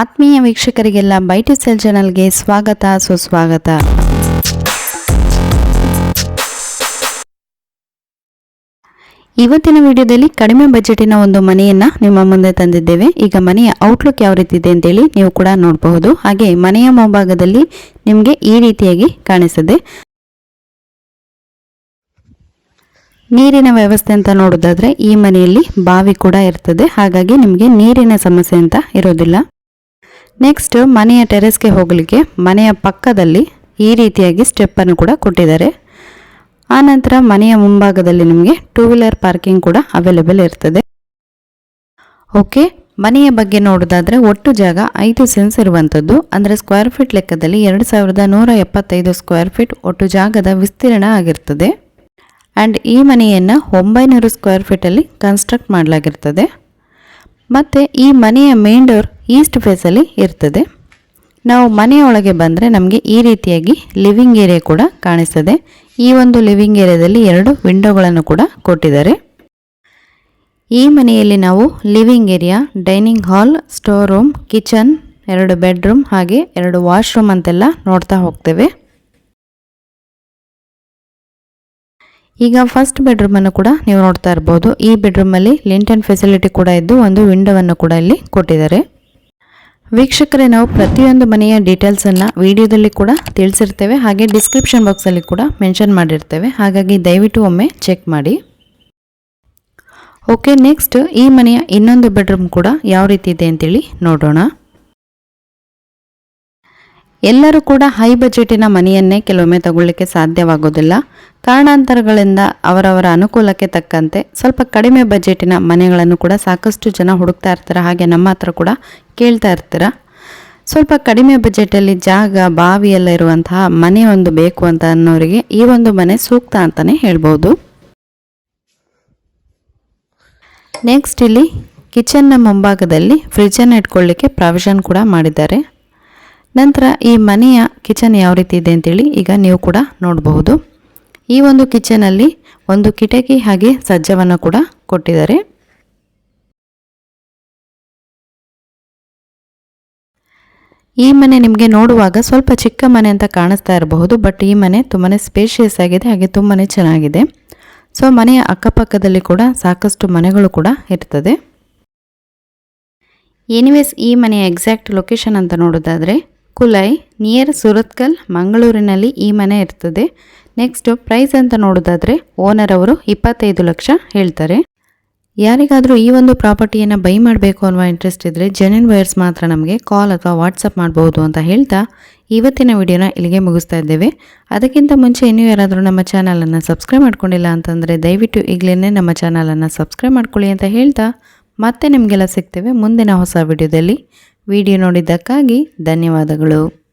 ಆತ್ಮೀಯ ವೀಕ್ಷಕರಿಗೆಲ್ಲ by to sell ಚಾನಲ್ಗೆ ಸ್ವಾಗತ, ಸುಸ್ವಾಗತ. ಇವತ್ತಿನ ವಿಡಿಯೋದಲ್ಲಿ ಕಡಿಮೆ ಬಜೆಟಿನ ಒಂದು ಮನೆಯನ್ನ ನಿಮ್ಮ ಮುಂದೆ ತಂದಿದ್ದೇವೆ. ಈಗ ಮನೆಯ ಔಟ್ಲುಕ್ ಯಾವ ರೀತಿ ಇದೆ ಅಂತೇಳಿ ನೀವು ಕೂಡ ನೋಡಬಹುದು. ಹಾಗೆ ಮನೆಯ ಮುಂಭಾಗದಲ್ಲಿ ನಿಮಗೆ ಈ ರೀತಿಯಾಗಿ ಕಾಣಿಸುತ್ತೆ. ನೀರಿನ ವ್ಯವಸ್ಥೆ ಅಂತ ನೋಡೋದಾದ್ರೆ ಈ ಮನೆಯಲ್ಲಿ ಬಾವಿ ಕೂಡ ಇರ್ತದೆ. ಹಾಗಾಗಿ ನಿಮಗೆ ನೀರಿನ ಸಮಸ್ಯೆ ಅಂತ ಇರೋದಿಲ್ಲ. ನೆಕ್ಸ್ಟ್ ಮನೆಯ ಟೆರೆಸ್ಗೆ ಹೋಗಲಿಕ್ಕೆ ಮನೆಯ ಪಕ್ಕದಲ್ಲಿ ಈ ರೀತಿಯಾಗಿ ಸ್ಟೆಪ್ಪನ್ನು ಕೂಡ ಕೊಟ್ಟಿದ್ದಾರೆ. ಆನಂತರ ಮನೆಯ ಮುಂಭಾಗದಲ್ಲಿ ನಿಮಗೆ ಟೂ ವೀಲರ್ ಪಾರ್ಕಿಂಗ್ ಕೂಡ ಅವೈಲೇಬಲ್ ಇರ್ತದೆ. ಓಕೆ ಮನೆಯ ಬಗ್ಗೆ ನೋಡೋದಾದರೆ ಒಟ್ಟು ಜಾಗ ಐದು ಸೆನ್ಸ್ ಇರುವಂಥದ್ದು ಅಂದರೆ ಸ್ಕ್ವೇರ್ ಫೀಟ್ ಲೆಕ್ಕದಲ್ಲಿ ಎರಡು ಸಾವಿರದ ನೂರ ಎಪ್ಪತ್ತೈದು ಸ್ಕ್ವೇರ್ ಫೀಟ್ ಒಟ್ಟು ಜಾಗದ ವಿಸ್ತೀರ್ಣ ಆಗಿರ್ತದೆ. ಆ್ಯಂಡ್ ಈ ಮನೆಯನ್ನು ಒಂಬೈನೂರು ಸ್ಕ್ವೇರ್ ಫೀಟಲ್ಲಿ ಕನ್ಸ್ಟ್ರಕ್ಟ್ ಮಾಡಲಾಗಿರ್ತದೆ. ಮತ್ತು ಈ ಮನೆಯ ಮೇನ್ ಡೋರ್ ಈಸ್ಟ್ ಫೇಸಲ್ಲಿ ಇರ್ತದೆ. ನಾವು ಮನೆಯೊಳಗೆ ಬಂದರೆ ನಮಗೆ ಈ ರೀತಿಯಾಗಿ ಲಿವಿಂಗ್ ಏರಿಯಾ ಕೂಡ ಕಾಣಿಸ್ತದೆ. ಈ ಒಂದು ಲಿವಿಂಗ್ ಏರಿಯಾದಲ್ಲಿ ಎರಡು ವಿಂಡೋಗಳನ್ನು ಕೂಡ ಕೊಟ್ಟಿದ್ದಾರೆ. ಈ ಮನೆಯಲ್ಲಿ ನಾವು living area, dining hall, store room, kitchen, ಎರಡು ಬೆಡ್ರೂಮ್ ಹಾಗೆ ಎರಡು ವಾಶ್ರೂಮ್ ಅಂತೆಲ್ಲ ನೋಡ್ತಾ ಹೋಗ್ತೇವೆ. ಈಗ ಫಸ್ಟ್ ಬೆಡ್ರೂಮನ್ನು ಕೂಡ ನೀವು ನೋಡ್ತಾ ಇರ್ಬೋದು. ಈ ಬೆಡ್ರೂಮಲ್ಲಿ ಲಿಂಟನ್ ಫೆಸಿಲಿಟಿ ಕೂಡ ಇದ್ದು ಒಂದು ವಿಂಡೋವನ್ನು ಕೂಡ ಇಲ್ಲಿ ಕೊಟ್ಟಿದ್ದಾರೆ. ವೀಕ್ಷಕರೇ, ನಾವು ಪ್ರತಿಯೊಂದು ಮನೆಯ ಡೀಟೇಲ್ಸನ್ನು ವಿಡಿಯೋದಲ್ಲಿ ಕೂಡ ತಿಳಿಸಿರ್ತೇವೆ. ಹಾಗೆ ಡಿಸ್ಕ್ರಿಪ್ಷನ್ ಬಾಕ್ಸಲ್ಲಿ ಕೂಡ ಮೆನ್ಷನ್ ಮಾಡಿರ್ತೇವೆ. ಹಾಗಾಗಿ ದಯವಿಟ್ಟು ಒಮ್ಮೆ ಚೆಕ್ ಮಾಡಿ. ಓಕೆ ನೆಕ್ಸ್ಟ್ ಈ ಮನೆಯ ಇನ್ನೊಂದು ಬೆಡ್ರೂಮ್ ಕೂಡ ಯಾವ ರೀತಿ ಇದೆ ಅಂತೇಳಿ ನೋಡೋಣ. ಎಲ್ಲರೂ ಕೂಡ ಹೈ ಬಜೆಟಿನ ಮನೆಯನ್ನೇ ಕೆಲವೊಮ್ಮೆ ತಗೊಳ್ಳಿಕ್ಕೆ ಸಾಧ್ಯವಾಗೋದಿಲ್ಲ. ಕಾರಣಾಂತರಗಳಿಂದ ಅವರವರ ಅನುಕೂಲಕ್ಕೆ ತಕ್ಕಂತೆ ಸ್ವಲ್ಪ ಕಡಿಮೆ ಬಜೆಟಿನ ಮನೆಗಳನ್ನು ಕೂಡ ಸಾಕಷ್ಟು ಜನ ಹುಡುಕ್ತಾ ಇರ್ತಾರೆ? ಹಾಗೆ ನಮ್ಮ ಹತ್ರ ಕೂಡ ಕೇಳ್ತಾ ಇರ್ತೀರ? ಸ್ವಲ್ಪ ಕಡಿಮೆ ಬಜೆಟಲ್ಲಿ ಜಾಗ ಬಾವಿ ಎಲ್ಲ ಇರುವಂತಹ ಮನೆ ಒಂದು ಬೇಕು ಅಂತ ಅನ್ನೋರಿಗೆ ಈ ಒಂದು ಮನೆ ಸೂಕ್ತ ಅಂತಲೇ ಹೇಳ್ಬೋದು. ನೆಕ್ಸ್ಟ್ ಇಲ್ಲಿ ಕಿಚನ್ನ ಮುಂಭಾಗದಲ್ಲಿ ಫ್ರಿಜ್ಜನ್ನು ಇಟ್ಕೊಳ್ಳಿಕ್ಕೆ ಪ್ರಾವಿಷನ್ ಕೂಡ ಮಾಡಿದ್ದಾರೆ. ನಂತರ ಈ ಮನೆಯ ಕಿಚನ್ ಯಾವ ರೀತಿ ಇದೆ ಅಂತೇಳಿ ಈಗ ನೀವು ಕೂಡ ನೋಡಬಹುದು. ಈ ಒಂದು ಕಿಚನಲ್ಲಿ ಒಂದು ಕಿಟಕಿ ಹಾಗೆ ಸಜ್ಜವನ್ನು ಕೂಡ ಕೊಟ್ಟಿದ್ದಾರೆ. ಈ ಮನೆ ನಿಮಗೆ ನೋಡುವಾಗ ಸ್ವಲ್ಪ ಚಿಕ್ಕ ಮನೆ ಅಂತ ಕಾಣಿಸ್ತಾ ಇರಬಹುದು, ಬಟ್ ಈ ಮನೆ ತುಂಬಾ ಸ್ಪೇಷಿಯಸ್ ಆಗಿದೆ, ಹಾಗೆ ತುಂಬಾ ಚೆನ್ನಾಗಿದೆ. ಸೊ ಮನೆಯ ಅಕ್ಕಪಕ್ಕದಲ್ಲಿ ಕೂಡ ಸಾಕಷ್ಟು ಮನೆಗಳು ಕೂಡ ಇರ್ತದೆ. ಎನಿವೇಸ್ ಈ ಮನೆಯ ಎಕ್ಸಾಕ್ಟ್ ಲೊಕೇಶನ್ ಅಂತ ನೋಡೋದಾದರೆ ಕುಲೈ ನಿಯರ್ ಸುರತ್ಕಲ್ ಮಂಗಳೂರಿನಲ್ಲಿ ಈ ಮನೆ ಇರ್ತದೆ. ನೆಕ್ಸ್ಟ್ ಪ್ರೈಸ್ ಅಂತ ನೋಡೋದಾದರೆ ಓನರ್ ಅವರು ಇಪ್ಪತ್ತೈದು ಲಕ್ಷ ಹೇಳ್ತಾರೆ. ಯಾರಿಗಾದರೂ ಈ ಒಂದು ಪ್ರಾಪರ್ಟಿಯನ್ನು ಬೈ ಮಾಡಬೇಕು ಅನ್ನುವ ಇಂಟ್ರೆಸ್ಟ್ ಇದ್ದರೆ ಜೆನ್ಯನ್ ವೈರ್ಸ್ ಮಾತ್ರ ನಮಗೆ ಕಾಲ್ ಅಥವಾ ವಾಟ್ಸಪ್ ಮಾಡಬಹುದು ಅಂತ ಹೇಳ್ತಾ ಇವತ್ತಿನ ವಿಡಿಯೋನ ಇಲ್ಲಿಗೆ ಮುಗಿಸ್ತಾ ಇದ್ದೇವೆ. ಅದಕ್ಕಿಂತ ಮುಂಚೆ ಇನ್ನೂ ಯಾರಾದರೂ ನಮ್ಮ ಚಾನಲನ್ನು ಸಬ್ಸ್ಕ್ರೈಬ್ ಮಾಡ್ಕೊಂಡಿಲ್ಲ ಅಂತಂದರೆ ದಯವಿಟ್ಟು ಈಗಲೇ ನಮ್ಮ ಚಾನಲನ್ನು ಸಬ್ಸ್ಕ್ರೈಬ್ ಮಾಡ್ಕೊಳ್ಳಿ ಅಂತ ಹೇಳ್ತಾ ಮತ್ತೆ ನಿಮಗೆಲ್ಲ ಸಿಗ್ತೇವೆ ಮುಂದಿನ ಹೊಸ ವಿಡಿಯೋದಲ್ಲಿ. ವಿಡಿಯೋ ನೋಡಿದ್ದಕ್ಕಾಗಿ ಧನ್ಯವಾದಗಳು.